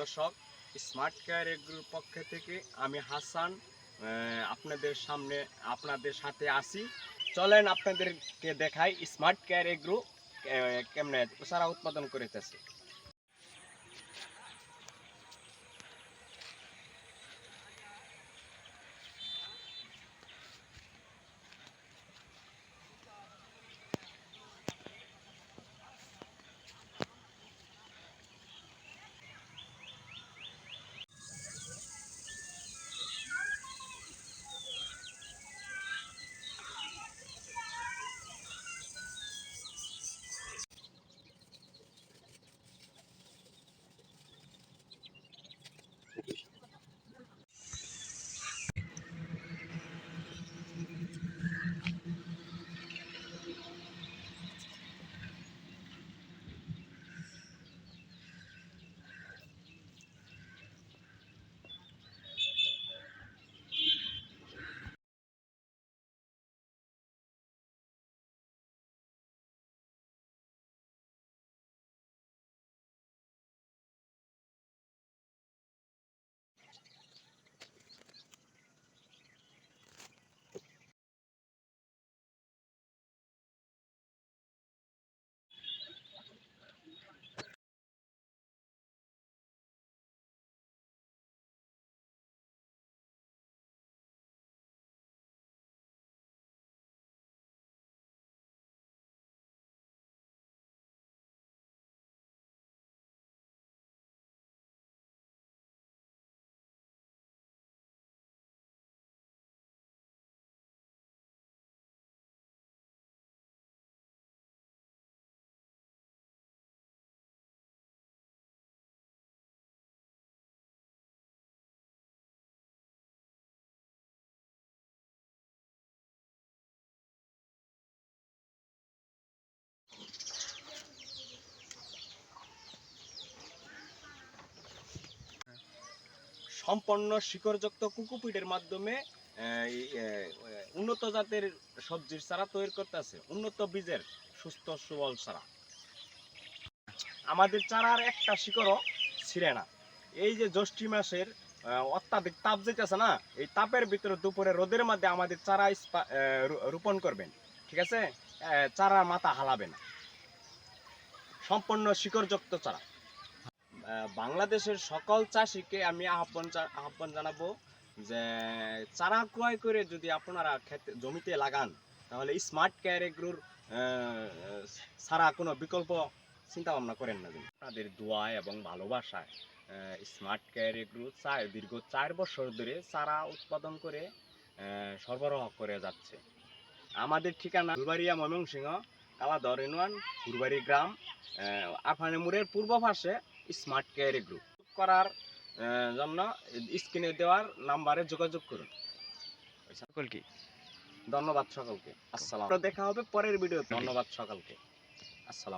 দর্শক, smart care এগ্রোর পক্ষ থেকে আমি হাসান আপনাদের সামনে, আপনাদের সাথে আসি চলেন আপনাদেরকে দেখাই স্মার্ট কেয়ার এগ্রো কেমনে সারা উৎপাদন করিতেছে। সম্পন্ন শিকড়যুক্ত কুকুপিটের মাধ্যমে উন্নত জাতের সবজির চারা তৈরি করতেছে উন্নত বীজের সুস্থ সুবল চারা। আমাদের চারার একটা শিকড়ও ছিঁড়ে না। এই যে জ্যৈষ্ঠী মাসের অত্যাধিক তাপ যেতেছে না এই তাপের ভিতরে দুপুরে রোদের মধ্যে আমাদের চারা রোপণ করবেন। ঠিক আছে? আহ, চারা মাথা হালাবে না। সম্পূর্ণ শিকড়যুক্ত চারা। বাংলাদেশের সকল চাষিকে আমি আহ্বান আহ্বান জানাব যে চারা ক্রয় করে যদি আপনারা ক্ষেতে জমিতে লাগান, তাহলে স্মার্ট কেয়ার এগ্রোর ছাড়া কোনো বিকল্প চিন্তা ভাবনা করেন না যেন। আপনাদের দোয়া এবং ভালোবাসায় স্মার্ট কেয়ার এগ্রো চার দীর্ঘ চার বছর ধরে চারা উৎপাদন করে সরবরাহ করে যাচ্ছে আমাদের ঠিকানা ফুলবাড়িয়া ময়মনসিংহ কালাদর ইউনিয়ন ফুলবাড়ি গ্রাম আফানি মোড়ের পূর্ব পাশে স্মার্ট কেয়ারে গ্রুপ। করার জন্য স্ক্রিনে দেওয়ার নাম্বারে যোগাযোগ করুন। সকল কি? ধন্যবাদ সকলকে। আসসালাম দেখা হবে পরের ভিডিও ধন্যবাদ সকলকে। আসসালাম